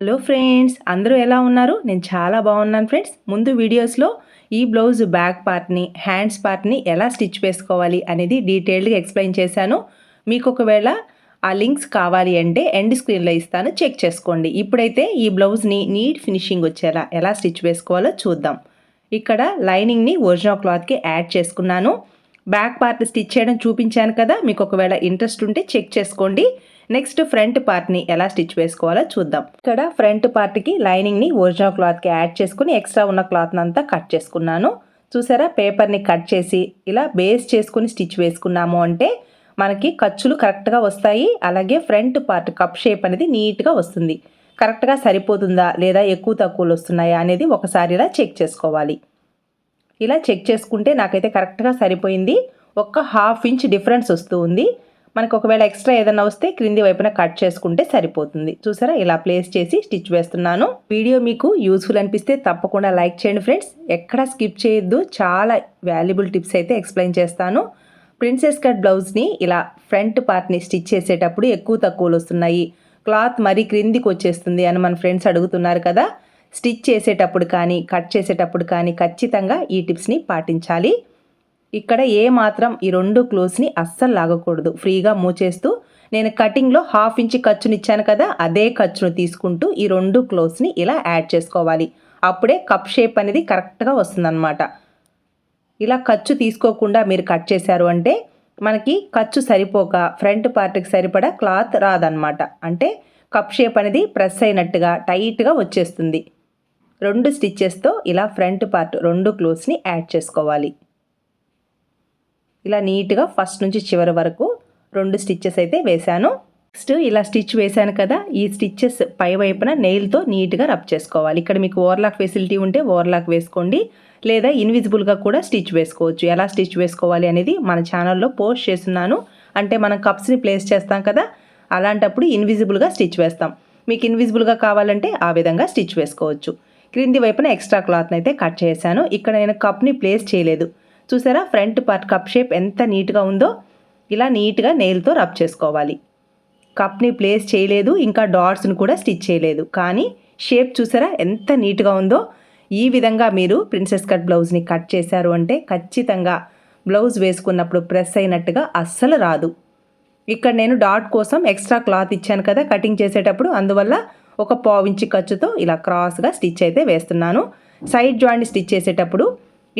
Hello friends అందరూ ఎలా ఉన్నారు? నేను చాలా బాగున్నాను ఫ్రెండ్స్. ముందు వీడియోస్లో ఈ బ్లౌజ్ బ్యాక్ పార్ట్ని హ్యాండ్స్ పార్ట్ని ఎలా స్టిచ్ వేసుకోవాలి అనేది డీటెయిల్డ్గా ఎక్స్ప్లెయిన్ చేశాను. మీకు ఒకవేళ ఆ లింక్స్ కావాలి అంటే ఎండ్ స్క్రీన్లో ఇస్తాను. చెక్ చేసుకోండి. ఇప్పుడైతే ఈ బ్లౌజ్ని నీట్ ఫినిషింగ్ వచ్చేలా ఎలా స్టిచ్ వేసుకోవాలో చూద్దాం. ఇక్కడ లైనింగ్ని ఒరిజినల్ క్లాత్కి యాడ్ చేసుకున్నాను. బ్యాక్ పార్ట్ స్టిచ్ చేయడం చూపించాను కదా మీకు ఒకవేళ ఇంట్రెస్ట్ ఉంటే చెక్ చేసుకోండి. నెక్స్ట్ ఫ్రంట్ పార్ట్ని ఎలా స్టిచ్ వేసుకోవాలో చూద్దాం. ఇక్కడ ఫ్రంట్ పార్ట్కి లైనింగ్ని ఒరిజినల్ క్లాత్కి యాడ్ చేసుకుని ఎక్స్ట్రా ఉన్న క్లాత్ని అంతా కట్ చేసుకున్నాను. చూసారా? పేపర్ని కట్ చేసి ఇలా బేస్ చేసుకుని స్టిచ్ వేసుకున్నాము అంటే మనకి ఖర్చులు కరెక్ట్గా వస్తాయి. అలాగే ఫ్రంట్ పార్ట్ కప్ షేప్ అనేది నీట్గా వస్తుంది. కరెక్ట్గా సరిపోతుందా? లేదా ఎక్కువ తక్కువలు వస్తున్నాయా? అనేది ఒకసారి ఇలా చెక్ చేసుకోవాలి. ఇలా చెక్ చేసుకుంటే నాకైతే కరెక్ట్గా సరిపోయింది. ఒక్క హాఫ్ ఇంచ్ డిఫరెన్స్ వస్తూ ఉంది. మనకు ఒకవేళ ఎక్స్ట్రా ఏదైనా వస్తే క్రింది వైపున కట్ చేసుకుంటే సరిపోతుంది. చూసారా? ఇలా ప్లేస్ చేసి స్టిచ్ వేస్తున్నాను. వీడియో మీకు యూస్ఫుల్ అనిపిస్తే తప్పకుండా లైక్ చేయండి ఫ్రెండ్స్. ఎక్కడ స్కిప్ చేయొద్దు. చాలా వాల్యుబుల్ టిప్స్ అయితే ఎక్స్ప్లెయిన్ చేస్తాను. ప్రిన్సెస్ కట్ బ్లౌజ్ని ఇలా ఫ్రంట్ పార్ట్ని స్టిచ్ చేసేటప్పుడు ఎక్కువ తక్కువలు వస్తున్నాయి. క్లాత్ మరీ క్రిందికి వచ్చేస్తుంది అని మన ఫ్రెండ్స్ అడుగుతున్నారు కదా. స్టిచ్ చేసేటప్పుడు కానీ కట్ చేసేటప్పుడు కానీ ఖచ్చితంగా ఈ టిప్స్ని పాటించాలి. ఇక్కడ ఏ మాత్రం ఈ రెండు క్లోత్స్ని అస్సలు లాగకూడదు. ఫ్రీగా మూచేస్తూ నేను కటింగ్లో హాఫ్ ఇంచ్ ఖర్చుని ఇచ్చాను కదా అదే ఖర్చును తీసుకుంటూ ఈ రెండు క్లోత్స్ని ఇలా యాడ్ చేసుకోవాలి. అప్పుడే కప్ షేప్ అనేది కరెక్ట్గా వస్తుందన్నమాట. ఇలా ఖర్చు తీసుకోకుండా మీరు కట్ చేశారు అంటే మనకి ఖర్చు సరిపోక ఫ్రంట్ పార్ట్కి సరిపడా క్లాత్ రాదనమాట అంటే కప్ షేప్ అనేది ప్రెస్ అయినట్టుగా టైట్గా వచ్చేస్తుంది. రెండు స్టిచ్చెస్తో ఇలా ఫ్రంట్ పార్ట్ రెండు క్లోత్స్ని యాడ్ చేసుకోవాలి. ఇలా నీట్గా ఫస్ట్ నుంచి చివరి వరకు రెండు స్టిచ్చెస్ అయితే వేశాను. నెక్స్ట్ ఇలా స్టిచ్ వేశాను కదా ఈ స్టిచ్చెస్ పై వైపున నెయిల్తో నీట్గా రబ్ చేసుకోవాలి. ఇక్కడ మీకు ఓవర్లాక్ ఫెసిలిటీ ఉంటే ఓవర్లాక్ వేసుకోండి. లేదా ఇన్విజిబుల్గా కూడా స్టిచ్ వేసుకోవచ్చు. ఎలా స్టిచ్ వేసుకోవాలి అనేది మన ఛానల్లో పోస్ట్ చేస్తున్నాను. అంటే మనం కప్స్ని ప్లేస్ చేస్తాం కదా అలాంటప్పుడు ఇన్విజిబుల్గా స్టిచ్ వేస్తాం. మీకు ఇన్విజిబుల్గా కావాలంటే ఆ విధంగా స్టిచ్ వేసుకోవచ్చు. క్రింది వైపున ఎక్స్ట్రా క్లాత్ని అయితే కట్ చేశాను. ఇక్కడ నేను కప్ని ప్లేస్ చేయలేదు. చూసారా? ఫ్రంట్ పార్ట్ కప్ షేప్ ఎంత నీట్గా ఉందో ఇలా నీట్గా నెయిల్తో రబ్ చేసుకోవాలి. కప్ని ప్లేస్ చేయలేదు ఇంకా డాట్స్ని కూడా స్టిచ్ చేయలేదు. కానీ షేప్ చూసారా? ఎంత నీట్గా ఉందో. ఈ విధంగా మీరు ప్రిన్సెస్ కట్ బ్లౌజ్ని కట్ చేశారు అంటే ఖచ్చితంగా బ్లౌజ్ వేసుకున్నప్పుడు ప్రెస్ అయినట్టుగా అస్సలు రాదు. ఇక్కడ నేను డాట్ కోసం ఎక్స్ట్రా క్లాత్ ఇచ్చాను కదా కటింగ్ చేసేటప్పుడు. అందువల్ల ఒక పావించి ఖర్చుతో ఇలా క్రాస్గా స్టిచ్ అయితే వేస్తున్నాను. సైడ్ జాయింట్ స్టిచ్ చేసేటప్పుడు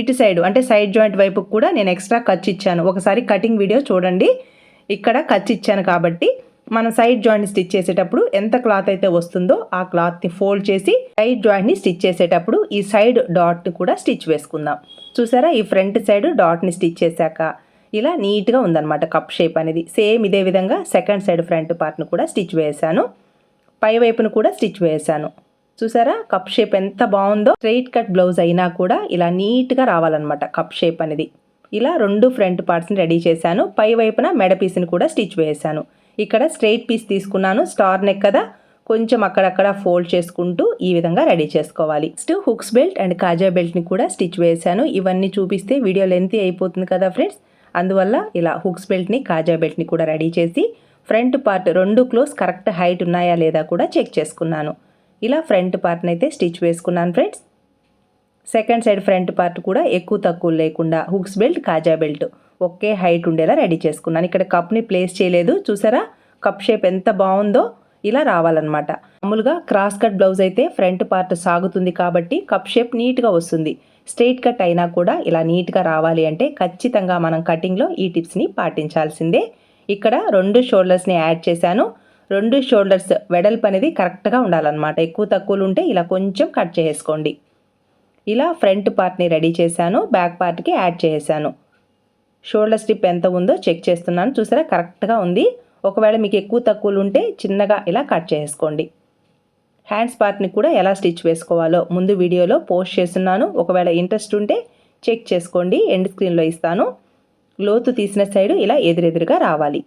ఇటు సైడ్ అంటే సైడ్ జాయింట్ వైపు కూడా నేను ఎక్స్ట్రా ఖర్చు ఇచ్చాను. ఒకసారి కటింగ్ వీడియో చూడండి. ఇక్కడ ఖర్చు ఇచ్చాను కాబట్టి మనం సైడ్ జాయింట్ స్టిచ్ చేసేటప్పుడు ఎంత క్లాత్ అయితే వస్తుందో ఆ క్లాత్ని ఫోల్డ్ చేసి సైడ్ జాయింట్ని స్టిచ్ చేసేటప్పుడు ఈ సైడ్ డాట్ని కూడా స్టిచ్ వేసుకుందాం. చూసారా? ఈ ఫ్రంట్ సైడ్ డాట్ని స్టిచ్ చేశాక ఇలా నీట్గా ఉందన్నమాట కప్ షేప్ అనేది. సేమ్ ఇదే విధంగా సెకండ్ సైడ్ ఫ్రంట్ పార్ట్ను కూడా స్టిచ్ వేసాను పై వైపును కూడా స్టిచ్ వేసాను చూసారా? కప్ షేప్ ఎంత బాగుందో. స్ట్రైట్ కట్ బ్లౌజ్ అయినా కూడా ఇలా నీట్గా రావాలన్నమాట కప్ షేప్ అనేది. ఇలా రెండు ఫ్రంట్ పార్ట్స్ని రెడీ చేశాను. పై వైపున మెడ పీస్ని కూడా స్టిచ్ వేసాను ఇక్కడ స్ట్రైట్ పీస్ తీసుకున్నాను. స్టార్ నెక్ కదా. కొంచెం అక్కడక్కడ ఫోల్డ్ చేసుకుంటూ ఈ విధంగా రెడీ చేసుకోవాలి. నెక్స్ట్ హుక్స్ బెల్ట్ అండ్ కాజా బెల్ట్ని కూడా స్టిచ్ వేసాను ఇవన్నీ చూపిస్తే వీడియో లెంత్ అయిపోతుంది కదా ఫ్రెండ్స్. అందువల్ల ఇలా హుక్స్ బెల్ట్ని కాజా బెల్ట్ని కూడా రెడీ చేసి ఫ్రంట్ పార్ట్ రెండు క్లోజ్ కరెక్ట్ హైట్ ఉన్నాయా లేదా కూడా చెక్ చేసుకున్నాను. ఇలా ఫ్రంట్ పార్ట్ని అయితే స్టిచ్ వేసుకున్నాను friends. Second side front part కూడా ఎక్కువ తక్కువ లేకుండా హుక్స్ బెల్ట్ కాజా బెల్ట్ ఒకే హైట్ ఉండేలా రెడీ చేసుకున్నాను. ఇక్కడ కప్ని ప్లేస్ చేయలేదు చూసారా? కప్ షేప్ ఎంత బాగుందో ఇలా రావాలన్నమాట. మామూలుగా క్రాస్ కట్ బ్లౌజ్ అయితే ఫ్రంట్ పార్ట్ సాగుతుంది కాబట్టి కప్ షేప్ నీట్గా వస్తుంది. స్ట్రైట్ కట్ అయినా కూడా ఇలా నీట్గా రావాలి అంటే ఖచ్చితంగా మనం కటింగ్లో ఈ టిప్స్ని పాటించాల్సిందే. ఇక్కడ రెండు షోల్డర్స్ని యాడ్ చేశాను. రెండు షోల్డర్స్ వెడల్పు అనేది కరెక్ట్గా ఉండాలన్నమాట. ఎక్కువ తక్కువలు ఉంటే ఇలా కొంచెం కట్ చేసుకోండి ఇలా ఫ్రంట్ పార్ట్ని రెడీ చేశాను బ్యాక్ పార్ట్కి యాడ్ చేశాను షోల్డర్ స్టిప్ ఎంత ఉందో చెక్ చేస్తున్నాను. చూసారా? కరెక్ట్గా ఉంది. ఒకవేళ మీకు ఎక్కువ తక్కువలు ఉంటే చిన్నగా ఇలా కట్ చేసుకోండి హ్యాండ్స్ పార్ట్ని కూడా ఎలా స్టిచ్ వేసుకోవాలో ముందు వీడియోలో పోస్ట్ చేస్తున్నాను. ఒకవేళ ఇంట్రెస్ట్ ఉంటే చెక్ చేసుకోండి. ఎండ్ స్క్రీన్లో ఇస్తాను. లోతు తీసిన సైడు ఇలా ఎదురెదురుగా రావాలి.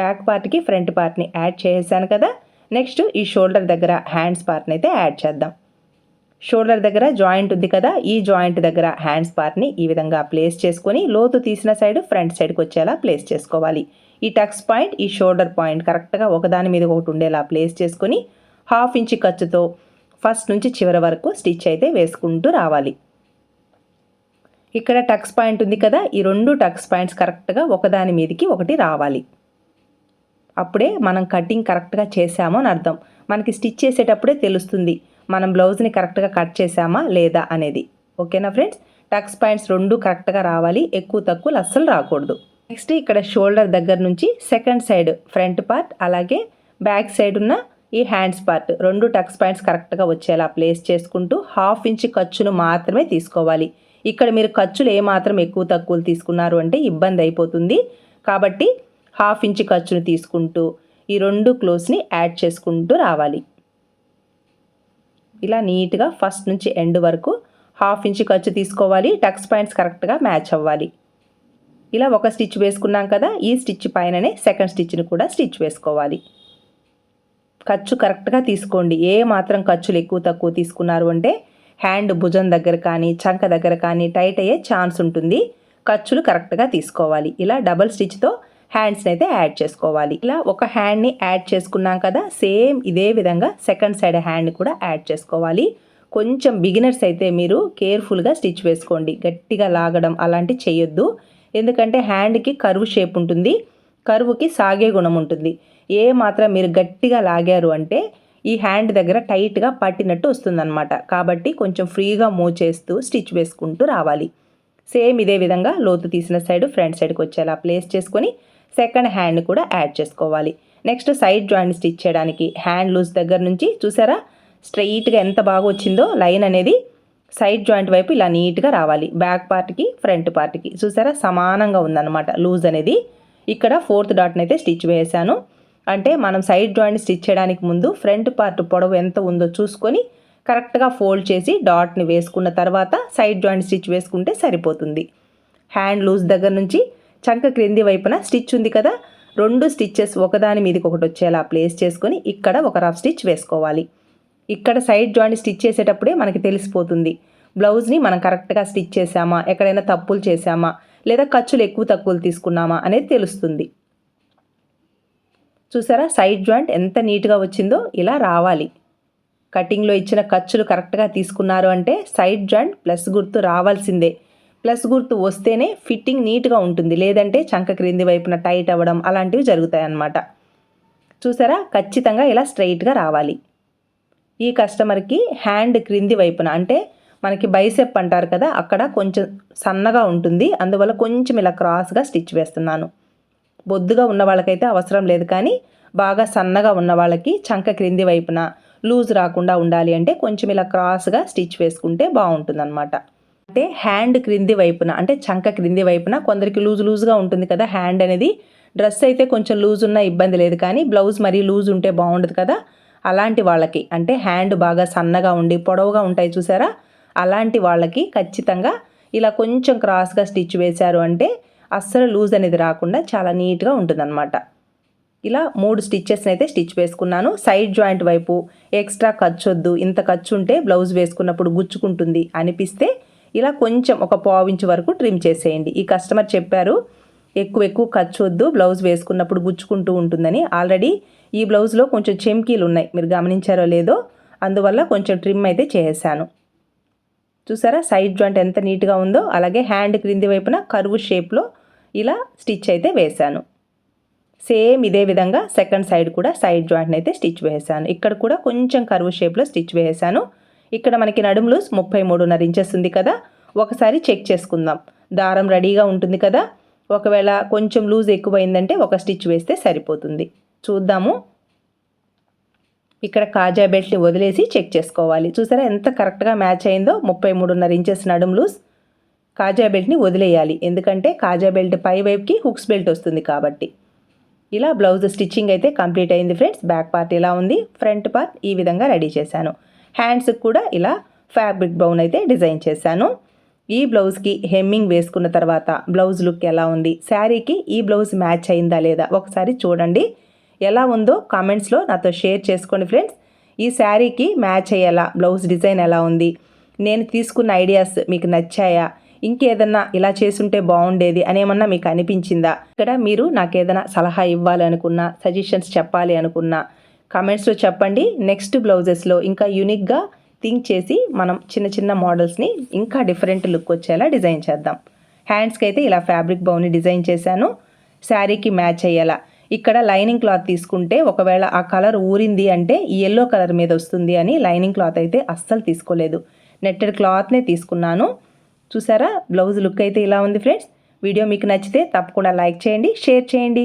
బ్యాక్ పార్ట్కి ఫ్రంట్ పార్ట్ని యాడ్ చేసాను కదా. నెక్స్ట్ ఈ షోల్డర్ దగ్గర హ్యాండ్స్ పార్ట్ని అయితే యాడ్ చేద్దాం. షోల్డర్ దగ్గర జాయింట్ ఉంది కదా. ఈ జాయింట్ దగ్గర హ్యాండ్స్ పార్ట్ని ఈ విధంగా ప్లేస్ చేసుకొని లోతు తీసిన సైడ్ ఫ్రంట్ సైడ్కి వచ్చేలా ప్లేస్ చేసుకోవాలి. ఈ టక్స్ పాయింట్ ఈ షోల్డర్ పాయింట్ కరెక్ట్గా ఒకదాని మీద ఒకటి ఉండేలా ప్లేస్ చేసుకొని హాఫ్ ఇంచ్ ఖర్చుతో ఫస్ట్ నుంచి చివరి వరకు స్టిచ్ అయితే వేసుకుంటూ రావాలి. ఇక్కడ టక్స్ పాయింట్ ఉంది కదా. ఈ రెండు టక్స్ పాయింట్స్ కరెక్ట్గా ఒకదాని మీదకి ఒకటి రావాలి. అప్పుడే మనం కటింగ్ కరెక్ట్గా చేసామో అని అర్థం. మనకి స్టిచ్ చేసేటప్పుడే తెలుస్తుంది మనం బ్లౌజ్ని కరెక్ట్గా కట్ చేసామా లేదా అనేది. ఓకేనా ఫ్రెండ్స్? టక్స్ పాయింట్స్ రెండు కరెక్ట్గా రావాలి ఎక్కువ తక్కువలు అస్సలు రాకూడదు. నెక్స్ట్ ఇక్కడ షోల్డర్ దగ్గర నుంచి సెకండ్ సైడ్ ఫ్రంట్ పార్ట్ అలాగే బ్యాక్ సైడ్ ఉన్న ఈ హ్యాండ్స్ పార్ట్ రెండు టక్స్ పాయింట్స్ కరెక్ట్గా వచ్చేలా ప్లేస్ చేసుకుంటూ హాఫ్ ఇంచ్ ఖర్చును మాత్రమే తీసుకోవాలి. ఇక్కడ మీరు ఖర్చులు ఏమాత్రం ఎక్కువ తక్కువలు తీసుకున్నారు అంటే ఇబ్బంది అయిపోతుంది. కాబట్టి హాఫ్ ఇంచ్ ఖర్చును తీసుకుంటూ ఈ రెండు క్లోత్స్ని యాడ్ చేసుకుంటూ రావాలి. ఇలా నీట్గా ఫస్ట్ నుంచి ఎండ్ వరకు హాఫ్ ఇంచ్ ఖర్చు తీసుకోవాలి. టక్స్ పాయింట్స్ కరెక్ట్గా మ్యాచ్ అవ్వాలి. ఇలా ఒక స్టిచ్ వేసుకున్నాం కదా ఈ స్టిచ్ పైననే సెకండ్ స్టిచ్ని కూడా స్టిచ్ వేసుకోవాలి. ఖర్చు కరెక్ట్గా తీసుకోండి. ఏ మాత్రం ఖర్చులు ఎక్కువ తక్కువ తీసుకున్నారు అంటే హ్యాండ్ భుజం దగ్గర కానీ చంక దగ్గర కానీ టైట్ అయ్యే ఛాన్స్ ఉంటుంది. ఖర్చులు కరెక్ట్గా తీసుకోవాలి. ఇలా డబల్ స్టిచ్తో హ్యాండ్స్ని అయితే యాడ్ చేసుకోవాలి. ఇలా ఒక హ్యాండ్ని యాడ్ చేసుకున్నాం కదా సేమ్ ఇదే విధంగా సెకండ్ సైడ్ హ్యాండ్ కూడా యాడ్ చేసుకోవాలి. కొంచెం బిగినర్స్ అయితే మీరు కేర్ఫుల్గా స్టిచ్ వేసుకోండి. గట్టిగా లాగడం అలాంటి చేయొద్దు. ఎందుకంటే హ్యాండ్కి కరువు షేప్ ఉంటుంది. కరువుకి సాగే గుణం ఉంటుంది. ఏ మాత్రం మీరు గట్టిగా లాగారు అంటే ఈ హ్యాండ్ దగ్గర టైట్గా పట్టినట్టు వస్తుందన్నమాట. కాబట్టి కొంచెం ఫ్రీగా మూవ్ చేస్తూ స్టిచ్ వేసుకుంటూ రావాలి. సేమ్ ఇదే విధంగా లోతు తీసిన సైడ్ ఫ్రంట్ సైడ్కి వచ్చేలా ప్లేస్ చేసుకొని సెకండ్ హ్యాండ్ కూడా యాడ్ చేసుకోవాలి. నెక్స్ట్ సైడ్ జాయింట్ స్టిచ్ చేయడానికి హ్యాండ్ లూజ్ దగ్గర నుంచి చూసారా? స్ట్రైట్గా ఎంత బాగా వచ్చిందో లైన్ అనేది సైడ్ జాయింట్ వైపు ఇలా నీట్గా రావాలి. బ్యాక్ పార్ట్కి ఫ్రంట్ పార్ట్కి చూసారా? సమానంగా ఉందన్నమాట లూజ్ అనేది. ఇక్కడ ఫోర్త్ డాట్ని అయితే స్టిచ్ వేసాను అంటే మనం సైడ్ జాయింట్ స్టిచ్ చేయడానికి ముందు ఫ్రంట్ పార్ట్ పొడవు ఎంత ఉందో చూసుకొని కరెక్ట్గా ఫోల్డ్ చేసి డాట్ని వేసుకున్న తర్వాత సైడ్ జాయింట్ స్టిచ్ వేసుకుంటే సరిపోతుంది. హ్యాండ్ లూజ్ దగ్గర నుంచి చంక క్రింది వైపున స్టిచ్ ఉంది కదా? రెండు స్టిచ్చెస్ ఒకదాని మీదకి ఒకటి వచ్చేలా ప్లేస్ చేసుకొని ఇక్కడ ఒక రఫ్ స్టిచ్ వేసుకోవాలి. ఇక్కడ సైడ్ జాయింట్ స్టిచ్ చేసేటప్పుడే మనకి తెలిసిపోతుంది. బ్లౌజ్ని మనం కరెక్ట్గా స్టిచ్ చేసామా ఎక్కడైనా తప్పులు చేసామా లేదా ఖర్చులు ఎక్కువ తక్కువలు తీసుకున్నామా? అనేది తెలుస్తుంది. చూసారా? సైడ్ జాయింట్ ఎంత నీట్గా వచ్చిందో ఇలా రావాలి. కటింగ్లో ఇచ్చిన ఖర్చులు కరెక్ట్గా తీసుకున్నారు అంటే సైడ్ జాయింట్ ప్లస్ గుర్తు రావాల్సిందే. ప్లస్ గుర్తు వస్తేనే ఫిట్టింగ్ నీట్గా ఉంటుంది. లేదంటే చంక క్రింది వైపున టైట్ అవ్వడం అలాంటివి జరుగుతాయి అన్నమాట చూసారా? ఖచ్చితంగా ఇలా స్ట్రైట్గా రావాలి. ఈ కస్టమర్కి హ్యాండ్ క్రింది వైపున అంటే మనకి బైసెప్ అంటారు కదా అక్కడ కొంచెం సన్నగా ఉంటుంది. అందువల్ల కొంచెం ఇలా క్రాస్గా స్టిచ్ వేస్తున్నాను. బొద్దుగా ఉన్న వాళ్ళకైతే అవసరం లేదు కానీ బాగా సన్నగా ఉన్న వాళ్ళకి చంక క్రింది వైపున లూజ్ రాకుండా ఉండాలి అంటే కొంచెం ఇలా క్రాస్గా స్టిచ్ వేసుకుంటే బాగుంటుందన్నమాట. అంటే హ్యాండ్ క్రింది వైపున అంటే చంక క్రింది వైపున కొందరికి లూజ్ లూజ్గా ఉంటుంది కదా హ్యాండ్ అనేది. డ్రెస్ అయితే కొంచెం లూజ్ ఉన్న ఇబ్బంది లేదు కానీ బ్లౌజ్ మరీ లూజ్ ఉంటే బాగుండదు కదా. అలాంటి వాళ్ళకి అంటే హ్యాండ్ బాగా సన్నగా ఉండి పొడవుగా ఉంటాయి చూసారా? అలాంటి వాళ్ళకి ఖచ్చితంగా ఇలా కొంచెం క్రాస్గా స్టిచ్ వేశారు అంటే అస్సలు లూజ్ అనేది రాకుండా చాలా నీట్గా ఉంటుందన్నమాట. ఇలా మూడు స్టిచ్చెస్ని అయితే స్టిచ్ వేసుకున్నాను. సైడ్ జాయింట్ వైపు ఎక్స్ట్రా ఖర్చు వద్దు ఇంత ఖర్చు ఉంటే బ్లౌజ్ వేసుకున్నప్పుడు గుచ్చుకుంటుంది అనిపిస్తే ఇలా కొంచెం ఒక పావించ్ వరకు ట్రిమ్ చేసేయండి. ఈ కస్టమర్ చెప్పారు ఎక్కువ ఎక్కువ ఖర్చు వద్దు బ్లౌజ్ వేసుకున్నప్పుడు గుచ్చుకుంటూ ఉంటుందని. ఆల్రెడీ ఈ బ్లౌజ్లో కొంచెం చెమ్కీలు ఉన్నాయి. మీరు గమనించారో లేదో అందువల్ల కొంచెం ట్రిమ్ అయితే చేశాను చూసారా? సైడ్ జాయింట్ ఎంత నీట్గా ఉందో అలాగే హ్యాండ్ క్రింది వైపున కరువు షేప్లో ఇలా స్టిచ్ అయితే వేశాను. సేమ్ ఇదే విధంగా సెకండ్ సైడ్ కూడా సైడ్ జాయింట్ని అయితే స్టిచ్ వేసాను ఇక్కడ కూడా కొంచెం కరువు షేప్లో స్టిచ్ వేసాను ఇక్కడ మనకి నడుము లూజ్ ముప్పై మూడున్నర ఇంచెస్ ఉంది కదా. ఒకసారి చెక్ చేసుకుందాం. దారం రెడీగా ఉంటుంది కదా. ఒకవేళ కొంచెం లూజ్ ఎక్కువైందంటే ఒక స్టిచ్ వేస్తే సరిపోతుంది. చూద్దాము. ఇక్కడ కాజా బెల్ట్ని వదిలేసి చెక్ చేసుకోవాలి. చూసారా ఎంత కరెక్ట్గా మ్యాచ్ అయిందో? ముప్పై మూడున్నర ఇంచెస్ నడుం లూజ్. కాజా బెల్ట్ని వదిలేయాలి. ఎందుకంటే కాజా బెల్ట్ పై వైపుకి హుక్స్ బెల్ట్ వస్తుంది కాబట్టి. ఇలా బ్లౌజ్ స్టిచ్చింగ్ అయితే కంప్లీట్ అయింది ఫ్రెండ్స్. బ్యాక్ పార్ట్ ఇలా ఉంది. ఫ్రంట్ పార్ట్ ఈ విధంగా రెడీ చేశాను. హ్యాండ్స్కి కూడా ఇలా ఫ్యాబ్రిక్ బ్రౌన్ అయితే డిజైన్ చేశాను. ఈ బ్లౌజ్కి హెమ్మింగ్ వేసుకున్న తర్వాత బ్లౌజ్ లుక్ ఎలా ఉంది? శారీకి ఈ బ్లౌజ్ మ్యాచ్ అయిందా లేదా? ఒకసారి చూడండి. ఎలా ఉందో కామెంట్స్లో నాతో షేర్ చేసుకోండి ఫ్రెండ్స్. ఈ శారీకి మ్యాచ్ అయ్యేలా బ్లౌజ్ డిజైన్ ఎలా ఉంది? నేను తీసుకున్న ఐడియాస్ మీకు నచ్చాయా? ఇంకేదన్నా ఇలా చేసుంటే బాగుండేది అనేమన్నా మీకు అనిపించిందా? ఇక్కడ మీరు నాకు ఏదైనా సలహా ఇవ్వాలనుకున్నా సజెషన్స్ చెప్పాలి అనుకున్నా కమెంట్స్లో చెప్పండి. నెక్స్ట్ బ్లౌజెస్లో ఇంకా యూనిక్గా థింక్ చేసి మనం చిన్న చిన్న మోడల్స్ని ఇంకా డిఫరెంట్ లుక్ వచ్చేలా డిజైన్ చేద్దాం. హ్యాండ్స్కి అయితే ఇలా ఫ్యాబ్రిక్ బౌని డిజైన్ చేశాను. శారీకి మ్యాచ్ అయ్యేలా. ఇక్కడ లైనింగ్ క్లాత్ తీసుకుంటే ఒకవేళ ఆ కలర్ ఊరింది అంటే ఎల్లో కలర్ మీద వస్తుంది అని లైనింగ్ క్లాత్ అయితే అస్సలు తీసుకోలేదు. నెట్టెడ్ క్లాత్నే తీసుకున్నాను. చూసారా? బ్లౌజ్ లుక్ అయితే ఇలా ఉంది ఫ్రెండ్స్ వీడియో మీకు నచ్చితే తప్పకుండా లైక్ చేయండి షేర్ చేయండి.